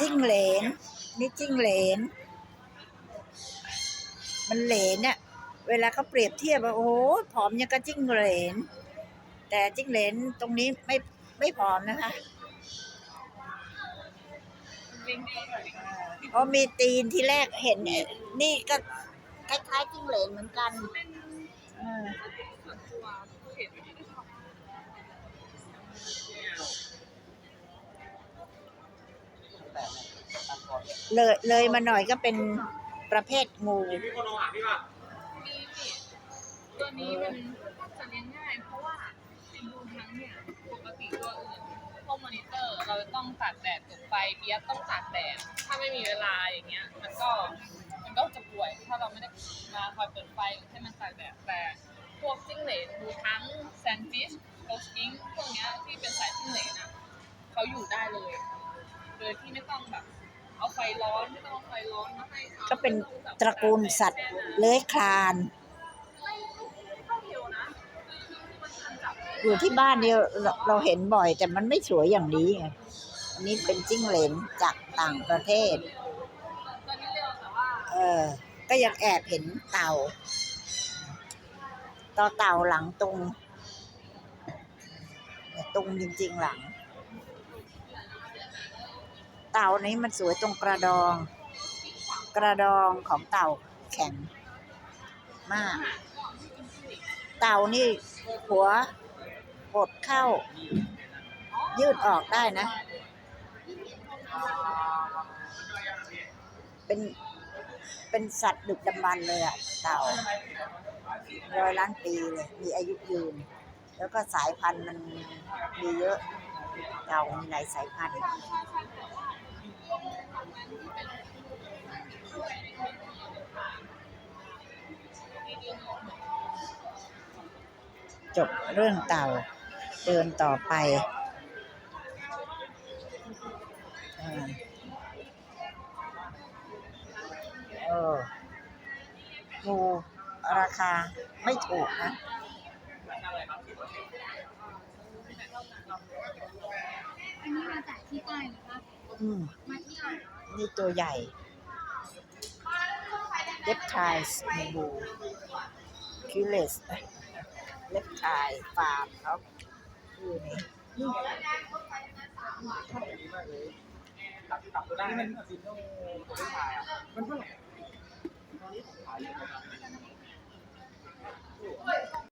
จิ้งเหลน นี่จิ้งเหลน มันเหลนเนี่ยเวลาเขาเปรียบเทียบว่าโอ้โหผอมยังกับจิ้งเหลน แต่จิ้งเหลนตรงนี้ไม่ไม่ผอมนะคะเพราะมีตีนที่แรกเห็นเนี่ยนี่ก็คล้ายๆจิ้งเหลนเหมือนกัน เลยเลยมาหน่อยก็เป็นประเภทงู มีพี่มีพี่ตัวนี้มันจะเลี้ยงง่าย เพราะว่าเป็นดูทั้งเนี่ยปกติตัวอื่นพวกมอนิเตอร์ เราต้องตากแดดตกไฟเบียร์ต้องตากแดดถ้าไม่มีเวลาอย่างเงี้ย มันก็มันก็จะป่วย ถ้าเราไม่ได้มาคอยเปิดไฟให้มันตากแดดแต่พวกจิ้งเหลนดูทั้งแซนฟิชโกสกิ้งพวกเนี้ยที่เป็นสายจิ้งเหลนอะเขาอยู่ได้เลย โดยที่ไม่ต้องแบบ เอาไฟร้อนไม่ต้องเอาไฟร้อนมาให้ก็เป็นตระกูลสัตว์เลื้อยคลาน อยู่ที่บ้านเนี่ยเราเราเห็นบ่อยแต่มันไม่สวยอย่างนี้ไงอันนี้เป็นจิ้งเหลนจากต่างประเทศ เออ ก็ยังแอบเห็นเต่า ต่อเต่าหลังตรง ตรงจริงๆหลัง เต่านี้มันสวยตรงกระดอง กระดองของเต่าแข็งมาก เต่านี่หัวกดเข้า ยืดออกได้นะ เป็นเป็นสัตว์ดึกดำบรรพ์เลยอะเต่าร้อยล้านปีเลย มีอายุยืน แล้วก็สายพันธุ์มันมีเยอะ เต่ามีหลายสายพันธุ์ จบเรื่องเต่า เดินต่อไปอ่าเอองูราคาไม่ถูกนะอันนี้มาจากที่ใต้นะคะอืมมาเที่ยว นี่ตัวใหญ่เล็บทายส์มีบูคิเลสเล็บทายฟาร์มเขาคือนี่